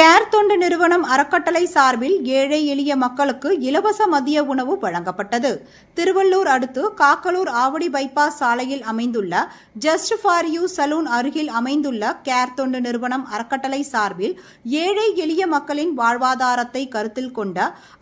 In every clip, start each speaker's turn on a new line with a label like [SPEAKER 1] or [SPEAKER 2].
[SPEAKER 1] Care தொண்டு நிறுவனம் அறக்கட்டளை சார்பில் ஏழை எளிய மக்களுக்கு இலவச மதிய உணவு வழங்கப்பட்டது. திருவள்ளூர் அடுத்து காக்கலூர் ஆவடி பைபாஸ் சாலையில் அமைந்துள்ள ஜஸ்ட் ஃபார் யூ சலூன் அருகில் அமைந்துள்ள கேர் தொண்டு நிறுவனம் அறக்கட்டளை சார்பில் ஏழை எளிய மக்களின் வாழ்வாதாரத்தை கருத்தில் கொண்ட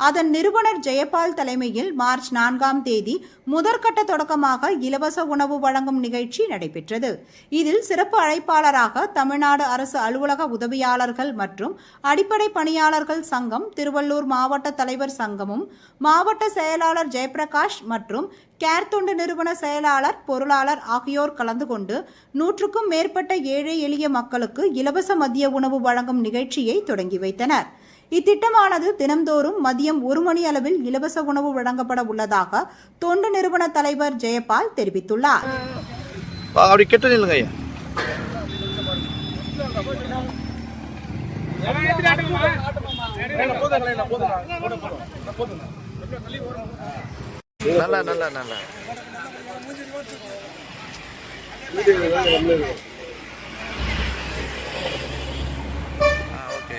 [SPEAKER 1] அதன் நிறுவனர் ஜெயபால் தலைமையில் மார்ச் நான்காம் தேதி முதற்கட்ட தொடக்கமாக இலவச உணவு வழங்கும் நிகழ்ச்சி நடைபெற்றது. இதில் சிறப்பு அழைப்பாளராக தமிழ்நாடு அரசு அலுவலக உதவியாளர்கள் மற்றும் அடிப்படை பணியாளர்கள் சங்கம் திருவள்ளூர் மாவட்ட தலைவர் சங்கமும் மாவட்ட செயலாளர் ஜெயபிரகாஷ் மற்றும் கேர் தொண்டு நிறுவன செயலாளர் பொருளாளர் ஆகியோர் கலந்து கொண்டு நூற்றுக்கும் மேற்பட்ட ஏழை எளிய மக்களுக்கு இலவச மதிய உணவு வழங்கும் நிகழ்ச்சியை தொடங்கி வைத்தனர். இத்திட்டமானது தினம்தோறும் மதியம் ஒரு மணி அளவில் இலவச உணவு வழங்கப்பட உள்ளதாக தொண்டு நிறுவன தலைவர் ஜெயபால் தெரிவித்துள்ளார்.
[SPEAKER 2] நல்லா நல்லா நல்லா. ஓகே.